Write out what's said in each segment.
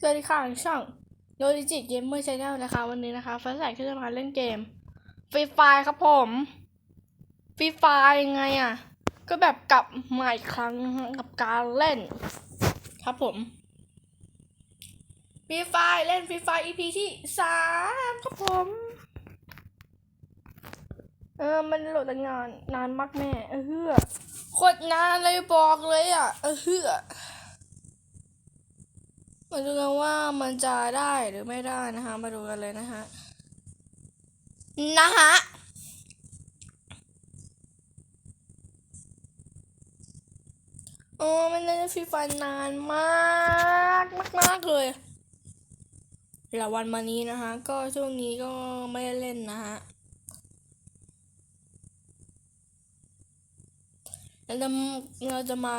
สวัสดีค่ะช่องโดดิจิตเกมเมอร์ชาแนลนะคะ วันนี้นะคะฟ้าใสก็จะมาเล่นเกมฟรีไฟครับผมฟรีไฟยังไงอะ ก็แบบกลับมาอีกครั้งกับการเล่น ครับผมฟรีไฟเล่นฟรีไฟ EP ที่สามครับผม เออมันโหลดงานนานมากแม่เออเฮือโคตรนานเลยบอกเลยอะ เออเฮือ มาดูกันว่ามันจะได้หรือไม่ได้นะคะ มาดูกันเลยนะฮะ นะฮะ โอ้มันเล่นฟรีไฟนานมากมากมากเลยหลายวันมานี้นะคะ ก็ช่วงนี้ก็ไม่ได้เล่นนะฮะเราจะเราจะมา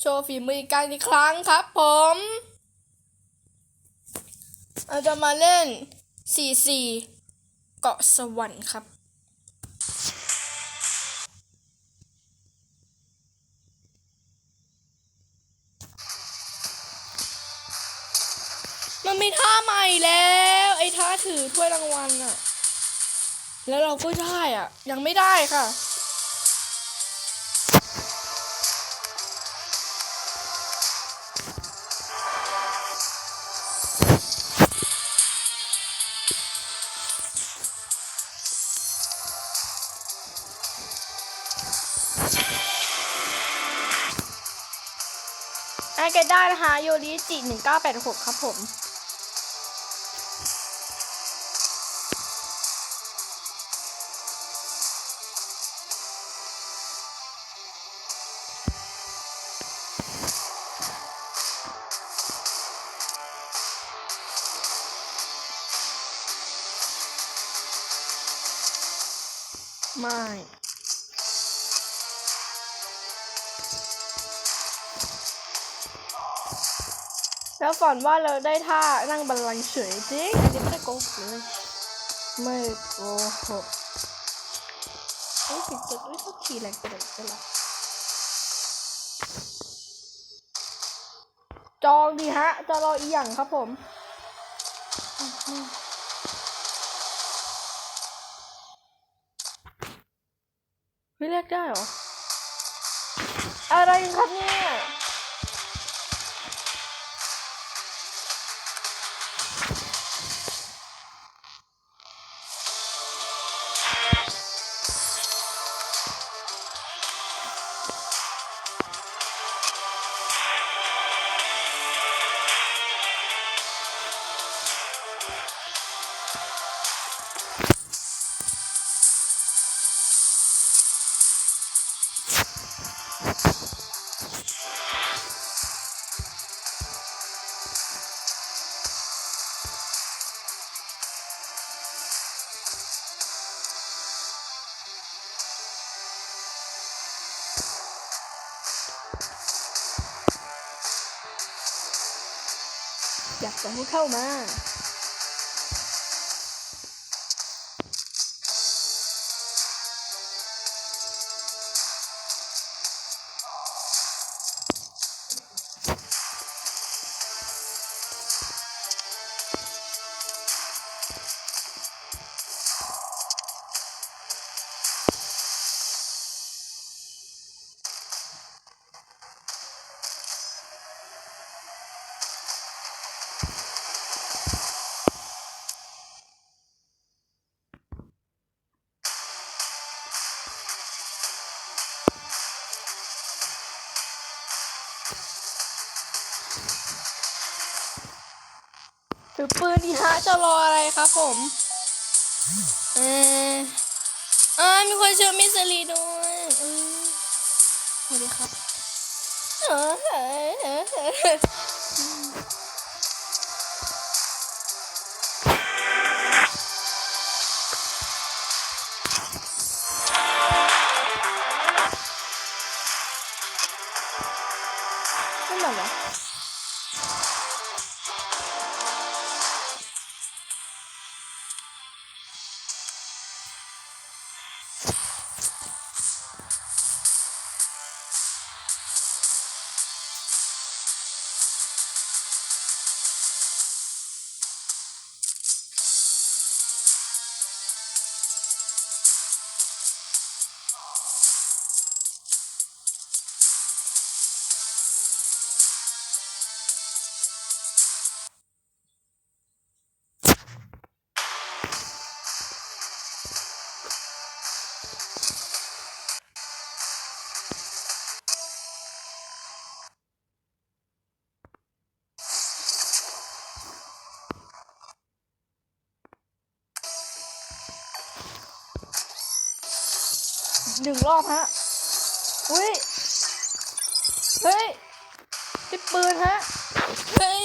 โชว์ฝีมือกันอีกครั้งครับผม เราจะมาเล่น 4-4 เกาะสวรรค์ครับ มันมีท่าใหม่แล้ว ไอ้ท่าถือถ้วยรางวัลอะแล้วเราก็ได้อะยังไม่ได้ค่ะ ได้นะคะโยริจิหนึ่งเก้าแปดหกครับผม ไม่ แล้วฝันว่าเราได้ท่านั่งบัลลังก์เฉยจริงอันนี้ไม่ได้โกหกเลย ไม่โกหกเอ้ยสิบเจ็ดไม่ชอบขี่แรงกระโดดกันละจองดีฮะ จะรออีกอย่างครับผมไม่เรียกได้เหรอ อะไรครับเนี่ย องเข้ามา ถือปืนดีฮะจะรออะไรครับผมเอออ่ามีคนเชื่อมิสลีด้วยเออสวัสดีครับเออ หนึ่งรอบฮะ อุ้ย เฮ้ยติดปืนฮะ เฮ้ย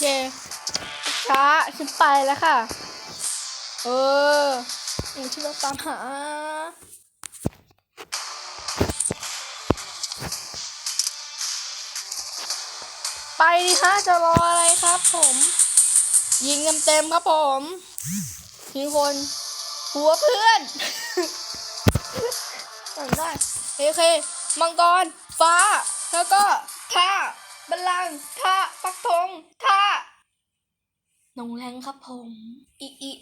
เคช้าฉันไปแล้วค่ะ เอออยู่ที่เราตามหาไปดิฮะจะรออะไรครับผม ยิงเต็มๆครับผมยิงคน หัวเพื่อนได้โอเค มังกร ฟ้า แล้วก็ท่า บัลลังก์ท่าปักธงท่าหนงแรงครับผม อีอี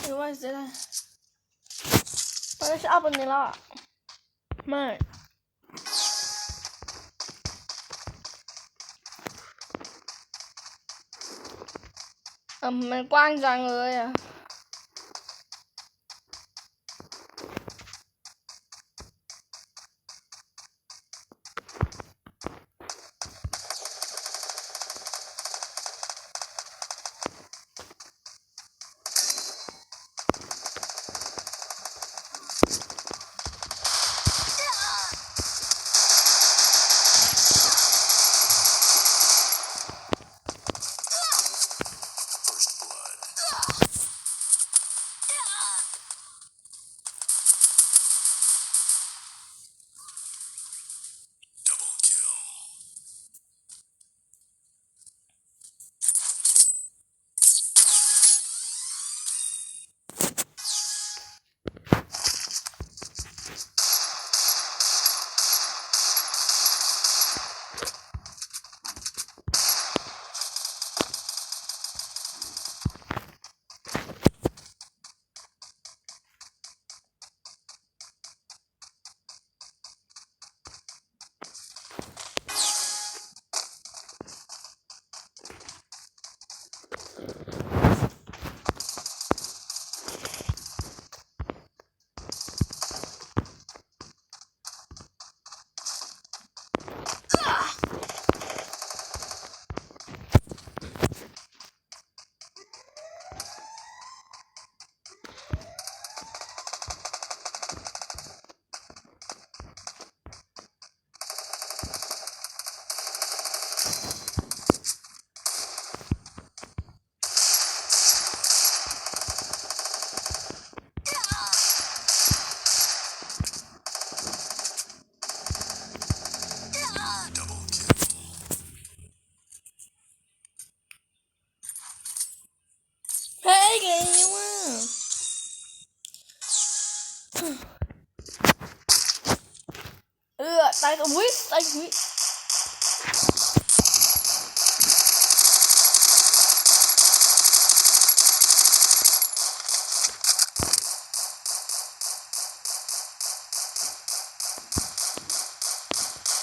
หรือว่าจะได้เราจะเอาเป็นนี้และไม่เออมันกว้างจังเลยอะ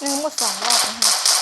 มีทั้งหมดสองรอบนะคะ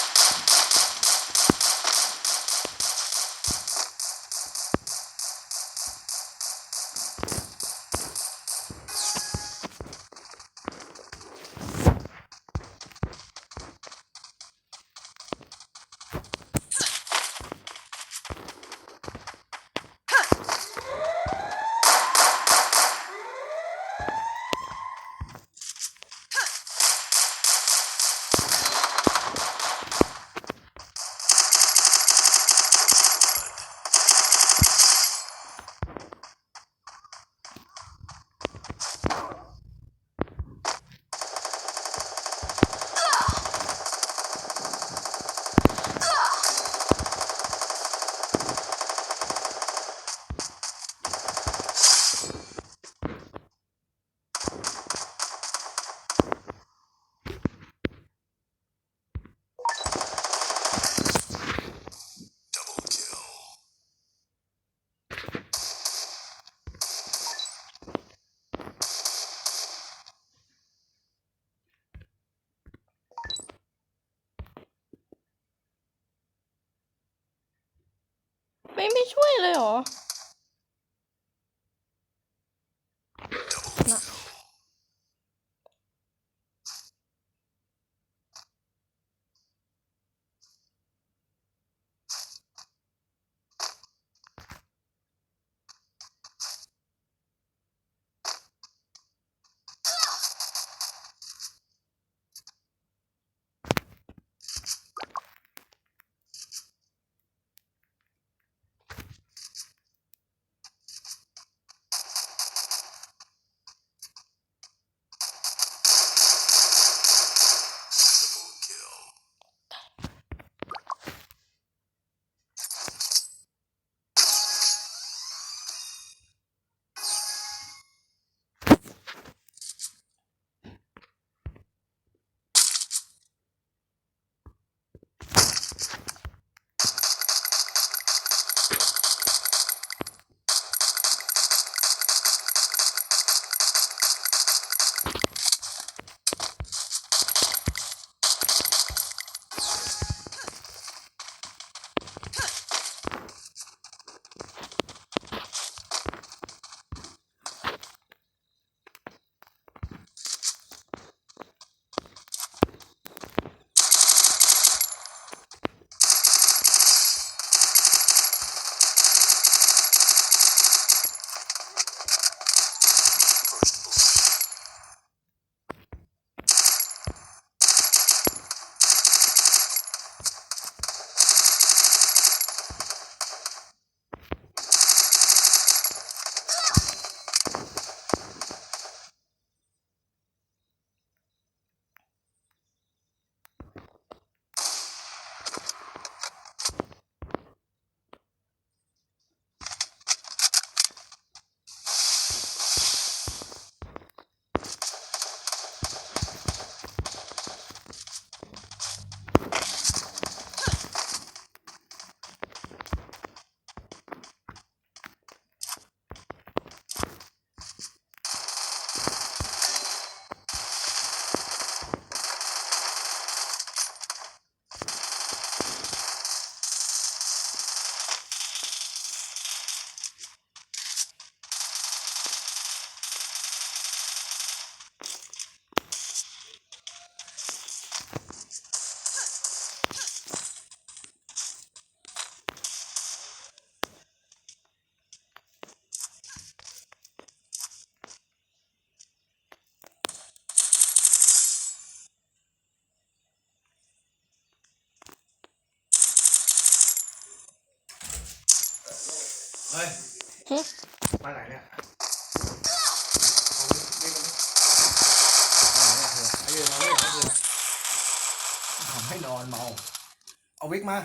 เอาวิกมา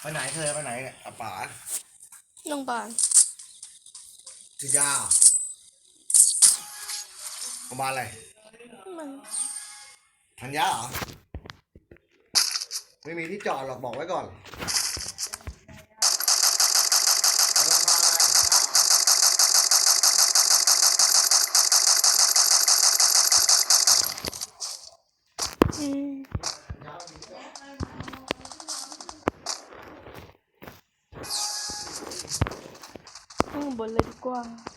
ไปไหนเธอไปไหนเนี่ยอาป๋าโรงพยาบาลจิยาโรงพยาบาลอะไรมันธัญญาเหรอ ไม่มีที่จอดหรอกบอกไว้ก่อน บนเลยดีกว่า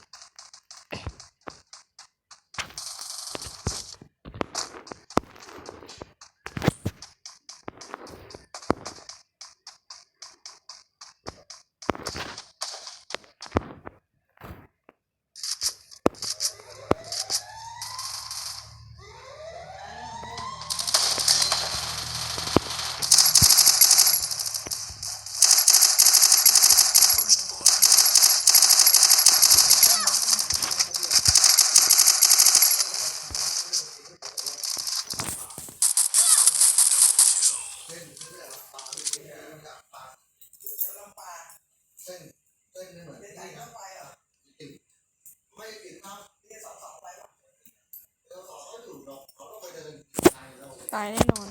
ตายแน่นอน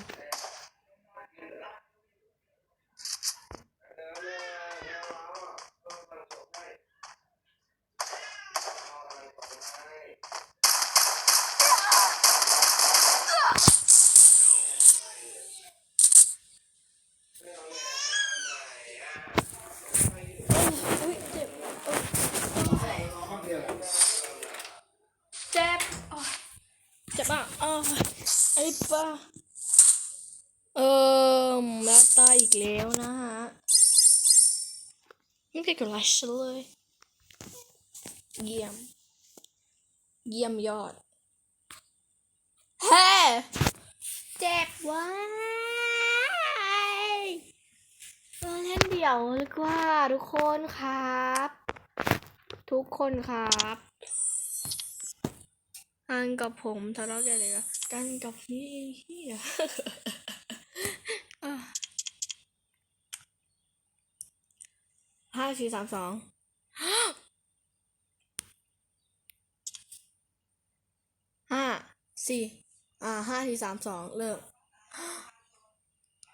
ไอ้ป้าเอิมแล้วตายอีกแล้วนะฮะ ไม่เคยวกับไรฉันเลย เยี่ยม เยี่ยมยอดเฮ้เจ็บว้ายมาเล่นเดี่ยวดีกว่าทุกคนครับ ทุกคนครับกันกับผมทะเลาะกันเลยอะ กันกับนี่เฮียอะห้าสี่สามสองห้าสี่อ่าห้าสี่สามสองเริ่ม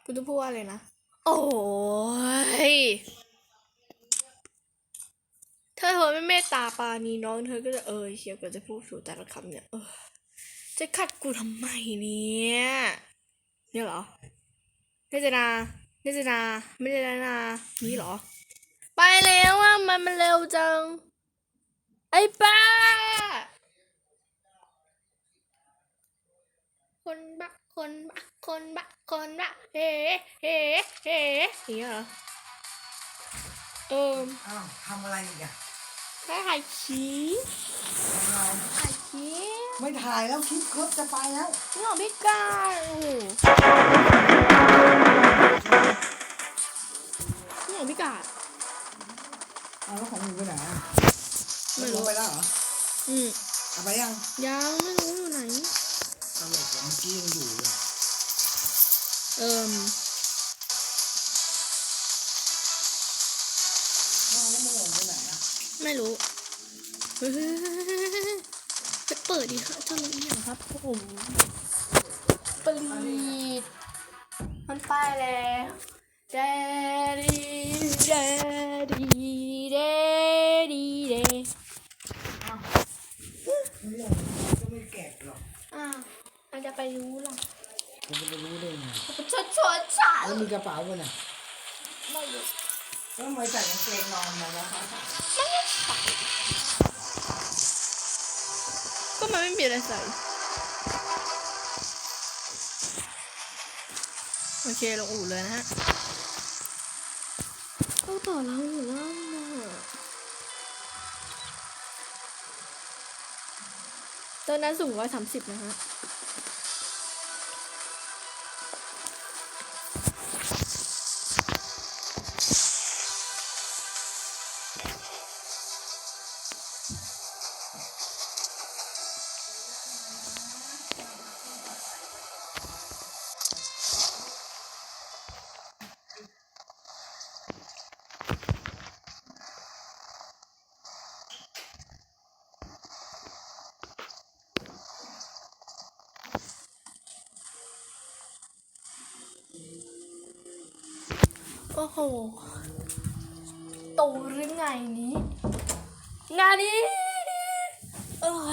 คุณจะพูดว่าอะไรนะ โอ้ยถ้าเธอไม่เมตตาปานีน้องเธอก็จะเออเชียวก็จะพูดถูกแต่ละคำเนี่ยเออ จะขัดกูทำไมเนี่ย เนี่ยเหรอเนจนาเนจนาไม่ได้นานานี่เหรอ ไปแล้วอะมันมันเร็วจัง ไอ้ป้า คนบะคนบะคนบะคนบะเฮ้เฮ้เฮ้อย่เงี้ยเหรอเอออ้าวทำอะไรอีกอะถ้าถ่ายคลิปทำอะไรถ่ายคลิป ไม่ถ่ายแล้วคลิปครบจะไปแล้วนี่ของพี่การโอ้โหนี่ของพี่การเอาแล้วของหนูไปไหนอะไม่ลรู้งไปแล้วเหรออืมเอาไปยังยังไม่รู้อยู่ไหนตลกอะเมื่อกี้ยังอยู่เลยเอิ่มอ้าวแล้วมันหลงไปไหนอะไม่รู้เฮ้ยจะเปิดดีค่ะจะรู้อย่างครับผมปลีดมันไปแล้วเดดีเดดีเดดีเดไม่หลงก็ไม่แกะหรอกอ้าวมันจะไปรู้หรอคุณจะไปรู้ได้ไงชดชดฉันแล้วมีกระเป๋าป่ะน่ะไม่รู้แล้วทำไมใส่กางเกงนอนมาแล้วคะก็มั มันไม่มีอะไรใส่ โอเคลงอู่เลยนะฮะ ต้องต่อเราอยู่แล้วนะตอนนั้นสูงร้อยสามสิบนะฮะ โอ้โหโตหรือไงนี้งานนี้เออ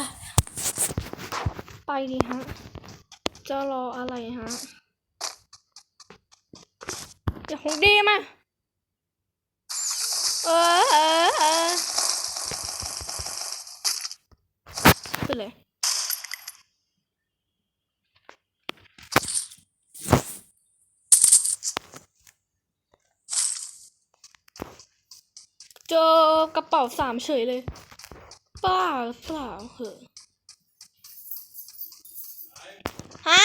ไปดีฮะ จะรออะไรฮะอย่าหงดีมาเออเออเออไปเลย เจอกระ เป๋าสามเฉยเลยป้าเปล่าเหอะฮะ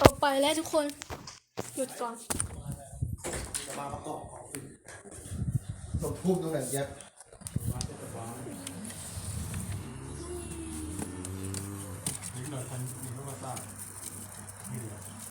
ต่อไปแล้วทุกคน หยุดก่อนจะมาประกอบ ของสิตบพูดตรงไหนเย็บนี่เราทันนี่ก็มาสร้างนี่เหรอ